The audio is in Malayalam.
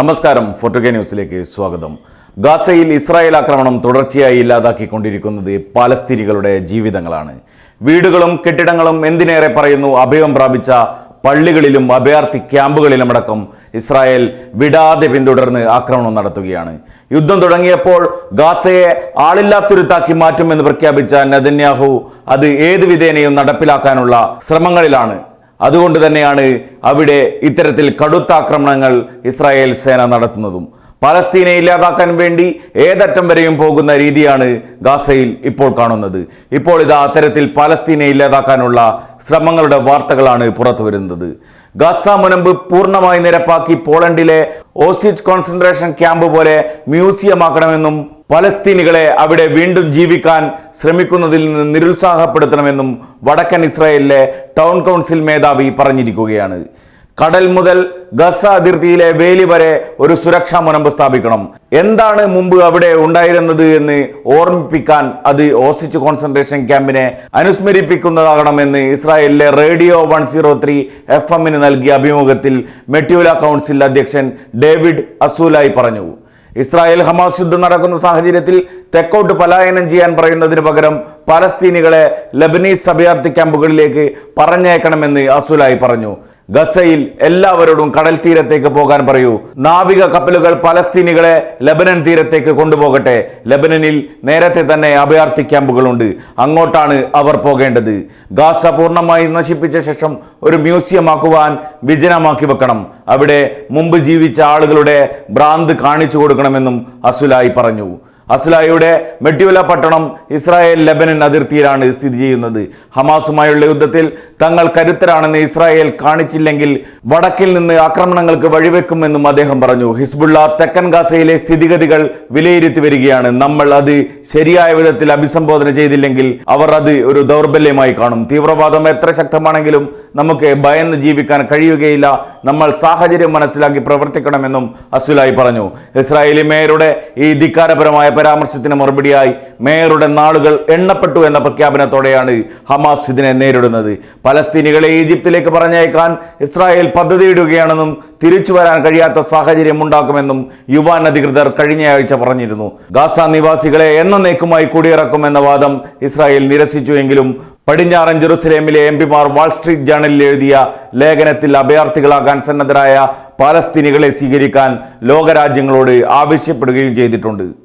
നമസ്കാരം ഫോർട്ടുഗേ ന്യൂസിലേക്ക് സ്വാഗതം. ഗാസയിൽ ഇസ്രായേൽ ആക്രമണം തുടർച്ചയായി ഇല്ലാതാക്കിക്കൊണ്ടിരിക്കുന്നത് പാലസ്തീനികളുടെ ജീവിതങ്ങളാണ്. വീടുകളും കെട്ടിടങ്ങളും എന്തിനേറെ പറയുന്നു? അഭയം പ്രാപിച്ച പള്ളികളിലും അഭയാർത്ഥി ക്യാമ്പുകളിലുമടക്കം ഇസ്രായേൽ വിടാതെ പിന്തുടർന്ന് ആക്രമണം നടത്തുകയാണ്. യുദ്ധം തുടങ്ങിയപ്പോൾ ഗാസയെ ആളില്ലാത്തൊരുത്താക്കി മാറ്റുമെന്ന് പ്രഖ്യാപിച്ച നദന്യാഹു അത് ഏത് വിധേനയും നടപ്പിലാക്കാനുള്ള ശ്രമങ്ങളിലാണ്. അതുകൊണ്ട് തന്നെയാണ് അവിടെ ഇത്തരത്തിൽ കടുത്ത ആക്രമണങ്ങൾ ഇസ്രായേൽ സേന നടത്തുന്നതും. പലസ്തീനെ ഇല്ലാതാക്കാൻ വേണ്ടി ഏതറ്റം വരെയും പോകുന്ന രീതിയാണ് ഗാസയിൽ ഇപ്പോൾ കാണുന്നത്. ഇപ്പോൾ ഇത് അത്തരത്തിൽ പലസ്തീനെ ഇല്ലാതാക്കാനുള്ള ശ്രമങ്ങളുടെ വാർത്തകളാണ് പുറത്തു വരുന്നത് ഗാസ മുനമ്പ് പൂർണമായി നിരപ്പാക്കി പോളണ്ടിലെ ഓസിച്ച് കോൺസെൻട്രേഷൻ ക്യാമ്പ് പോലെ മ്യൂസിയമാക്കണമെന്നും പലസ്തീനികളെ അവിടെ വീണ്ടും ജീവിക്കാൻ ശ്രമിക്കുന്നതിൽ നിന്ന് നിരുത്സാഹപ്പെടുത്തണമെന്നും വടക്കൻ ഇസ്രായേലിലെ ടൗൺ കൗൺസിൽ മേധാവി പറഞ്ഞിരിക്കുകയാണ്. കടൽ മുതൽ ഗസ അതിർത്തിയിലെ വേലി വരെ ഒരു സുരക്ഷാ മുനമ്പ് സ്ഥാപിക്കണം. എന്താണ് മുമ്പ് അവിടെ ഉണ്ടായിരുന്നത് എന്ന് ഓർമ്മിപ്പിക്കാൻ അത് ഓസിച്ച് കോൺസെൻട്രേഷൻ ക്യാമ്പിനെ അനുസ്മരിപ്പിക്കുന്നതാകണമെന്ന് ഇസ്രായേലിലെ radio one zero three F എമ്മിന് നൽകിയ അഭിമുഖത്തിൽ മെട്യൂല കൗൺസിൽ അധ്യക്ഷൻ ഡേവിഡ് അസൂലായി പറഞ്ഞു. ഇസ്രായേൽ ഹമാസ് യുദ്ധം നടക്കുന്ന സാഹചര്യത്തിൽ തെക്കോട്ട് പലായനം ചെയ്യാൻ പറയുന്നതിന് പകരം പലസ്തീനികളെ ലബനീസ് അഭയാർത്ഥി ക്യാമ്പുകളിലേക്ക് പറഞ്ഞേക്കണമെന്ന് അസുലായി പറഞ്ഞു. ഗസയിൽ എല്ലാവരോടും കടൽ തീരത്തേക്ക് പോകാൻ പറയൂ. നാവിക കപ്പലുകൾ പലസ്തീനികളെ ലബനൻ തീരത്തേക്ക് കൊണ്ടുപോകട്ടെ. ലബനനിൽ നേരത്തെ തന്നെ അഭയാർത്ഥി ക്യാമ്പുകളുണ്ട്. അങ്ങോട്ടാണ് അവർ പോകേണ്ടത്. ഗാസ പൂർണമായി നശിപ്പിച്ച ശേഷം ഒരു മ്യൂസിയം ആക്കുവാൻ വിജനമാക്കി വെക്കണം. അവിടെ മുമ്പ് ജീവിച്ച ആളുകളുടെ ഭ്രാന്ത് കാണിച്ചു കൊടുക്കണമെന്നും അസുലായി പറഞ്ഞു. അസുലായുടെ മെഡ്യൂല പട്ടണം ഇസ്രായേൽ ലബനൻ അതിർത്തിയിലാണ് സ്ഥിതി ചെയ്യുന്നത്. ഹമാസുമായുള്ള യുദ്ധത്തിൽ തങ്ങൾ കരുത്തരാണെന്ന് ഇസ്രായേൽ കാണിച്ചില്ലെങ്കിൽ വടക്കിൽ നിന്ന് ആക്രമണങ്ങൾക്ക് വഴിവെക്കുമെന്നും അദ്ദേഹം പറഞ്ഞു. ഹിസ്ബുള്ള തെക്കൻ ഗാസയിലെ സ്ഥിതിഗതികൾ വിലയിരുത്തി വരികയാണ്. നമ്മൾ അത് ശരിയായ വിധത്തിൽ അഭിസംബോധന ചെയ്തില്ലെങ്കിൽ അവർ അത് ഒരു ദൗർബല്യമായി കാണും. തീവ്രവാദം എത്ര ശക്തമാണെങ്കിലും നമുക്ക് ഭയന്ന് ജീവിക്കാൻ കഴിയുകയില്ല. നമ്മൾ സാഹചര്യം മനസ്സിലാക്കി പ്രവർത്തിക്കണമെന്നും അസുലായി പറഞ്ഞു. ഇസ്രായേലി മേയറുടെ ഈ ധിക്കാരപരമായ പരാമർശത്തിന് മറുപടിയായി മേയറുടെ നാളുകൾ എണ്ണപ്പെട്ടു എന്ന പ്രഖ്യാപനത്തോടെയാണ് ഹമാസ് ഇതിനെ നേരിടുന്നത്. പലസ്തീനികളെ ഈജിപ്തിലേക്ക് പറഞ്ഞയക്കാൻ ഇസ്രായേൽ പദ്ധതിയിടുകയാണെന്നും തിരിച്ചു വരാൻ കഴിയാത്ത സാഹചര്യം ഉണ്ടാക്കുമെന്നും യുവാൻ അധികൃതർ കഴിഞ്ഞയാഴ്ച പറഞ്ഞിരുന്നു. ഗാസ നിവാസികളെ എന്നേക്കുമായി കുടിയിറക്കുമെന്ന വാദം ഇസ്രായേൽ നിരസിച്ചുവെങ്കിലും പടിഞ്ഞാറൻ ജെറുസലേമിലെ എം പിമാർ വാൾസ്ട്രീറ്റ് ജേണലിൽ എഴുതിയ ലേഖനത്തിൽ അഭയാർത്ഥികളാകാൻ സന്നദ്ധരായ പാലസ്തീനികളെ സ്വീകരിക്കാൻ ലോകരാജ്യങ്ങളോട് ആവശ്യപ്പെടുകയും ചെയ്തിട്ടുണ്ട്.